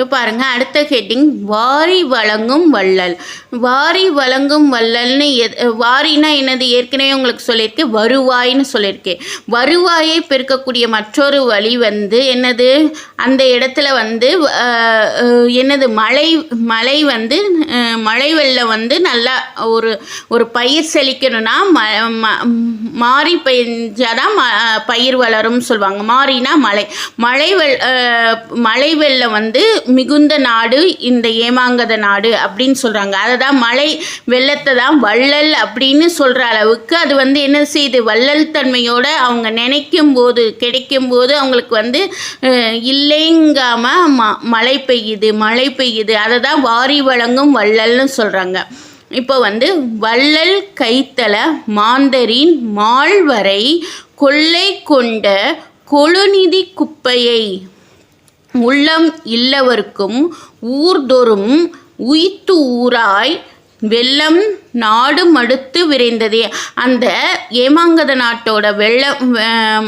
இப்போ பாருங்க அடுத்த ஹெட்டிங் வாரி வழங்கும் வள்ளல். வாரி வழங்கும் வள்ளல்னு வாரினா என்னது? ஏற்கனவே உங்களுக்கு சொல்லியிருக்கேன் வருவாய்னு சொல்லியிருக்கேன் வருவாயை பெருக்கக்கூடிய மற்றொரு வழி வந்து என்னது? அந்த இடத்துல வந்து என்னது? மழை மழை வந்து மழை வெள்ளம் வந்து நல்லா ஒரு ஒரு பயிர் செழிக்கணும்னா ம ம- மாறி பெஞ்சாதான் ம பயிர் வளரும்னு சொல்லுவாங்க. மாறினா மழை. மழை வெள் மழை வெள்ளம் வந்து மிகுந்த நாடு இந்த ஏமாங்கத நாடு அப்படின்னு சொல்கிறாங்க அதை தான் மழை வெள்ளத்தை தான் வள்ளல் அப்படின்னு சொல்கிற அளவுக்கு அது வந்து என்ன செய்யுது வள்ளல் தன்மையோடு அவங்க நினைக்கும் போது கிடைக்கும் போது அவங்களுக்கு வந்து இல்லைங்காமல் இல்லைங்காம ம மழை பெய்யுது மழை பெய்யுது. அதை தான் வாரி வழங்கும் வள்ளல்னு சொல்கிறாங்க இப்போ வந்து வள்ளல் கைத்தல மாந்தரின் மால்வரை கொள்ளை கொண்ட கொழுநிதி குப்பையை உள்ளம் இல்லவர்க்கும் ஊர்தொறும் உய்த்து ஊராய் வெள்ளம் நாடு மடுத்து விரைந்ததே. அந்த ஏமாங்கத நாட்டோட வெள்ளம்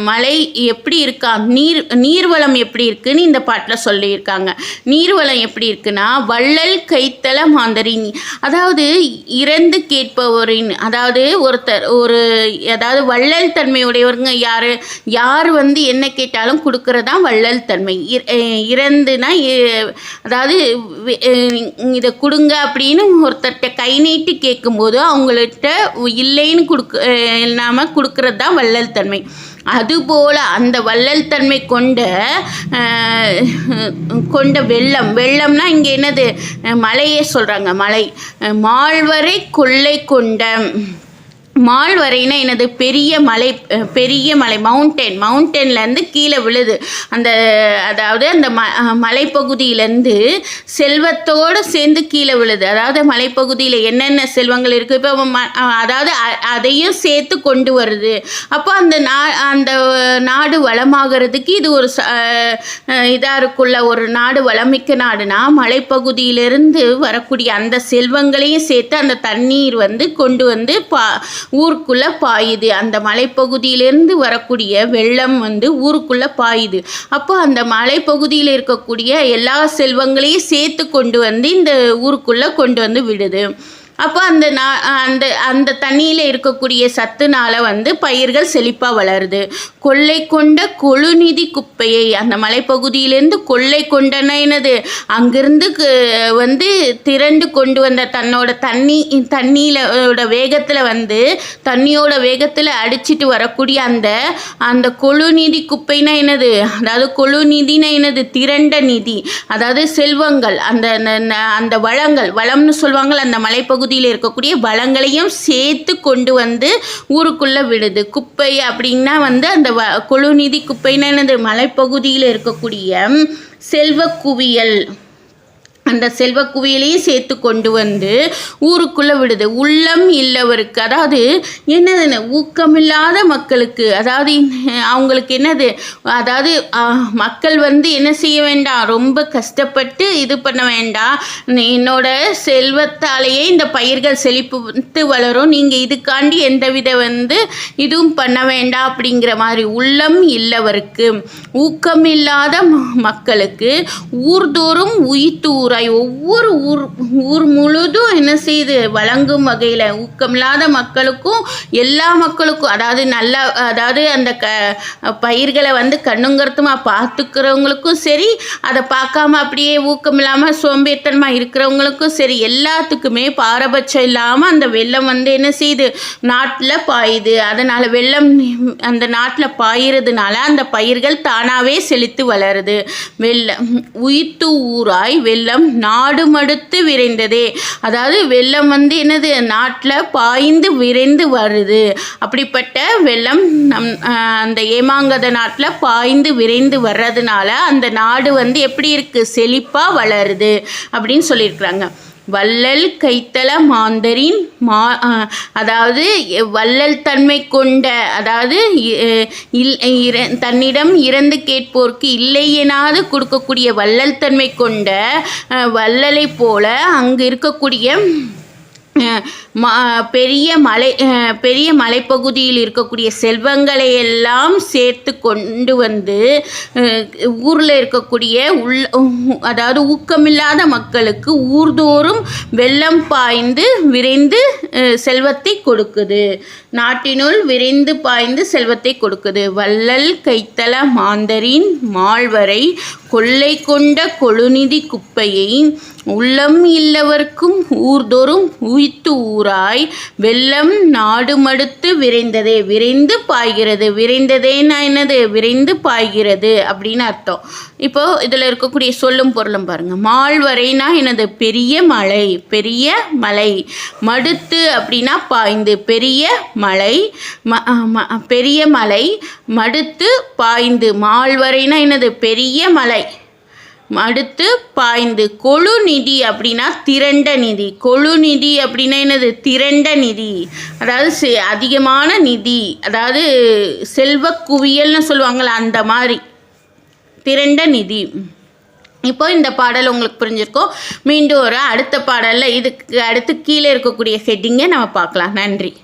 மலை எப்படி இருக்கா? நீர் நீர்வளம் எப்படி இருக்குன்னு இந்த பாட்டில் சொல்லியிருக்காங்க. நீர்வளம் எப்படி இருக்குன்னா வள்ளல் கைத்தள மாந்தரின். அதாவது இறந்து கேட்பவரின் அதாவது ஒருத்தர் ஒரு அதாவது வள்ளல் தன்மையுடையவருங்க யார்? யார் வந்து என்ன கேட்டாலும் கொடுக்கறதா வள்ளல் தன்மை. இறந்துனா அதாவது இதை கொடுங்க அப்படின்னு ஒருத்தர்கிட்ட கை நீட்டு கேட்கும் கேட்கும்போது அவங்கள்ட்ட இல்லைன்னு கொடுக்க இல்லாமல் கொடுக்கறது தான் வள்ளல் தன்மை. அதுபோல் அந்த வள்ளல் தன்மை கொண்ட கொண்ட வெள்ளம். வெள்ளம்னா இங்கே என்னது? மலையே சொல்கிறாங்க மலை. மாழ்வரை மால்வரை கொள்ளை கொண்ட மால்வரைனா என்னது பெரிய மலை பெரிய மலை மவுண்டன் மவுண்டன்லேருந்து கீழே விழுது. அந்த அதாவது அந்த ம மலைப்பகுதியிலேருந்து செல்வத்தோடு சேர்ந்து கீழே விழுது. அதாவது மலைப்பகுதியில் என்னென்ன செல்வங்கள் இருக்குது இப்போ ம அதாவது அ- அதையும் சேர்த்து கொண்டு வருது. அப்போ அந்த நா அந்த நாடு வளமாகிறதுக்கு இது ஒரு இதாக இருக்குள்ள ஒரு நாடு வளமிக்க நாடுனா மலைப்பகுதியிலிருந்து வரக்கூடிய அந்த செல்வங்களையும் சேர்த்து அந்த தண்ணீர் வந்து கொண்டு வந்து பா ஊருக்குள்ளே பாயுது. அந்த மலைப்பகுதியிலேருந்து வரக்கூடிய வெள்ளம் வந்து ஊருக்குள்ளே பாயுது. அப்போ அந்த மலைப்பகுதியில் இருக்கக்கூடிய எல்லா செல்வங்களையும் சேர்த்து கொண்டு வந்து இந்த ஊருக்குள்ளே கொண்டு வந்து விடுது. அப்போ அந்த நா அந்த அந்த தண்ணியில் இருக்கக்கூடிய சத்துனால வந்து பயிர்கள் செழிப்பாக வளருது. கொள்ளை கொண்ட கொழுநிதி குப்பையை அந்த மலைப்பகுதியிலேருந்து கொள்ளை கொண்டன என்னது? அங்கிருந்து வந்து திரண்டு கொண்டு வந்த தன்னோட தண்ணி தண்ணியிலோட வேகத்தில் வந்து தண்ணியோட வேகத்தில் அடிச்சிட்டு வரக்கூடிய அந்த அந்த கொழுநிதி குப்பைனா என்னது? அதாவது கொழுநிதினா என்னது? திரண்ட நிதி. அதாவது செல்வங்கள் அந்த ந- அந்த வளங்கள் வளம்னு சொல்லுவாங்கள்ல அந்த பகுதியில் இருக்கக்கூடிய வளங்களையும் சேர்த்து கொண்டு வந்து ஊருக்குள்ளே விடுது. குப்பை அப்படின்னா வந்து அந்த வ கொழுநிதி குப்பைன்னா என்னது? மலைப்பகுதியில் இருக்கக்கூடிய செல்வ குவியல். அந்த செல்வ குவியலையும் சேர்த்து கொண்டு வந்து ஊருக்குள்ளே விடுது. உள்ளம் இல்லவருக்கு. அதாவது என்னது ஊக்கமில்லாத மக்களுக்கு. அதாவது அவங்களுக்கு என்னது? அதாவது மக்கள் வந்து என்ன செய்ய வேண்டாம் ரொம்ப கஷ்டப்பட்டு இது பண்ண வேண்டாம் என்னோட செல்வத்தாலேயே இந்த பயிர்கள் செழிப்புத்து வளரும். நீங்கள் இதுக்காண்டி எந்தவித வந்து இதுவும் பண்ண வேண்டாம் அப்படிங்கிற மாதிரி உள்ளம் இல்லவருக்கு. ஊக்கமில்லாத ம- மக்களுக்கு ஊர்தோறும் உயிர்த்து ரூபாய் ஒவ்வொரு ஊர் ஊர் முழுதும் என்ன செய்யுது வழங்கும் வகையில் ஊக்கமில்லாத மக்களுக்கும் எல்லா மக்களுக்கும் அதாவது நல்ல அதாவது அந்த க பயிர்களை வந்து கண்ணுங்கருத்துமா பார்த்துக்கிறவங்களுக்கும் சரி அதை பார்க்காம அப்படியே ஊக்கம் இல்லாமல் சோம்பேறித்தனமாக இருக்கிறவங்களுக்கும் சரி எல்லாத்துக்குமே பாரபட்சம் இல்லாமல் அந்த வெள்ளம் வந்து என்ன செய்யுது நாட்டில் பாயுது. அதனால் வெள்ளம் அந்த நாட்டில் பாயிறதுனால அந்த பயிர்கள் தானாகவே செழித்து வளருது. வெள்ளம் உயிர்த்து ஊராய் வெள்ளம் நாடு மடுத்து விரைந்ததே. அதாவது வெள்ளம் வந்து என்னது? நாட்டில் பாய்ந்து விரைந்து வருது. அப்படிப்பட்ட வெள்ளம் நம் அந்த ஏமாங்கத நாட்டில் பாய்ந்து விரைந்து வர்றதுனால அந்த நாடு வந்து எப்படி இருக்குது செழிப்பாக வளருது அப்படின்னு சொல்லியிருக்கிறாங்க. வள்ளல் கைத்தள மாந்தரின் மா அதாவது வள்ளல் தன்மை கொண்ட அதாவது இ- இல் இர- தன்னிடம் இறந்து கேட்போர்க்கு இல்லை எனாது கொடுக்கக்கூடிய வள்ளல் தன்மை கொண்ட வள்ளலை போல அங்கு இருக்கக்கூடிய மா பெரிய மலை பெரிய மலைப்பகுதியில் இருக்கக்கூடிய செல்வங்களை எல்லாம் சேர்த்து கொண்டு வந்து ஊரில் இருக்கக்கூடிய உள் அதாவது ஊக்கமில்லாத மக்களுக்கு ஊர்தோறும் வெள்ளம் பாய்ந்து விரைந்து செல்வத்தை கொடுக்குது. நாட்டினுள் விரைந்து பாய்ந்து செல்வத்தை கொடுக்குது. வள்ளல் கைத்தல மாந்தரின் மாழ்வரை கொள்ளை கொண்ட கொழுநிதி குப்பையை உள்ளம் இல்லவர்க்கும் ஊர்தோறும் உய்த்து ஊராய் வெள்ளம் நாடு மடுத்து விரைந்ததே விரைந்து பாய்கிறது விரைந்ததேன்னா என்னது? விரைந்து பாய்கிறது அப்படின்னு அர்த்தம். இப்போ இதில் இருக்கக்கூடிய சொல்லும் பொருளும் பாருங்கள் மால்வரைனா என்னது? பெரிய மலை பெரிய மலை. மடுத்து அப்படின்னா பாய்ந்து பெரிய மலை ம- ம- பெரிய மலை மடுத்து பாய்ந்து. மால்வரைனா என்னது? பெரிய மலை. அடுத்து பாய்ந்து கொழு நிதி அப்படின்னா திரண்ட நிதி. கொழு நிதி அப்படின்னா என்னது? திரண்ட நிதி. அதாவது செ- அதிகமான நிதி. அதாவது செல்வ குவியல்னு சொல்லுவாங்கள்ல அந்த மாதிரி. திரண்ட நிதி. இப்போ இந்த பாடல் உங்களுக்கு புரிஞ்சிருக்கோம். மீண்டும் ஒரு அடுத்த பாடலில் இதுக்கு அடுத்து கீழே இருக்கக்கூடிய ஹெட்டிங்கை நம்ம பார்க்கலாம். நன்றி.